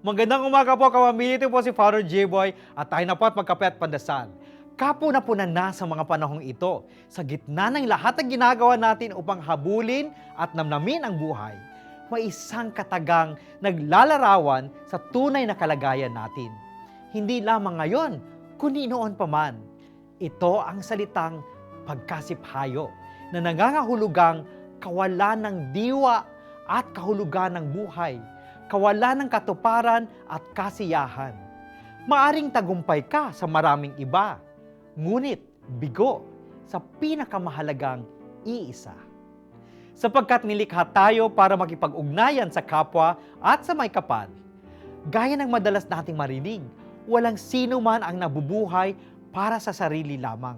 Magandang umaga po, kamamili. Ito po si Father J-Boy at tayo na po at magkape at pandasal. Kapuna-puna na sa mga panahong ito, sa gitna ng lahat ng ginagawa natin upang habulin at namnamin ang buhay, may isang katagang naglalarawan sa tunay na kalagayan natin. Hindi lamang ngayon, kundi noon pa man. Ito ang salitang pagkasiphayo na nangangahulugang kawalan ng diwa at kahulugan ng buhay, kawalan ng katuparan at kasiyahan. Maaring tagumpay ka sa maraming iba, ngunit bigo sa pinakamahalagang iisa. Sapagkat nilikha tayo para makipag-ugnayan sa kapwa at sa may kapal. Gaya ng madalas nating marinig, walang sino man ang nabubuhay para sa sarili lamang.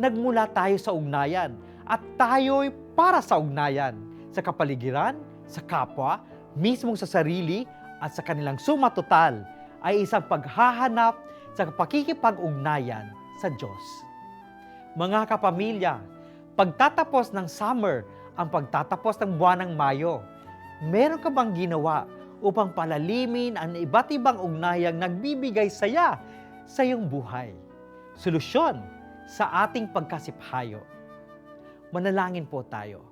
Nagmula tayo sa ugnayan at tayo'y para sa ugnayan, sa kapaligiran, sa kapwa, mismong sa sarili at sa kanilang suma total ay isang paghahanap sa pakikipag-ugnayan sa Diyos. Mga kapamilya, pagtatapos ng summer ang pagtatapos ng buwan ng Mayo, meron ka bang ginawa upang palalimin ang iba't ibang ugnayang nagbibigay saya sa iyong buhay? Solusyon sa ating pagkasiphayo. Manalangin po tayo.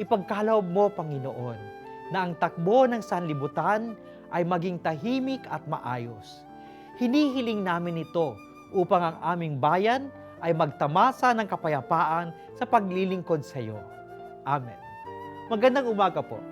Ipagkaloob mo, Panginoon, na ang takbo ng sanlibutan ay maging tahimik at maayos. Hinihiling namin ito upang ang aming bayan ay magtamasa ng kapayapaan sa paglilingkod sa iyo. Amen. Magandang umaga po.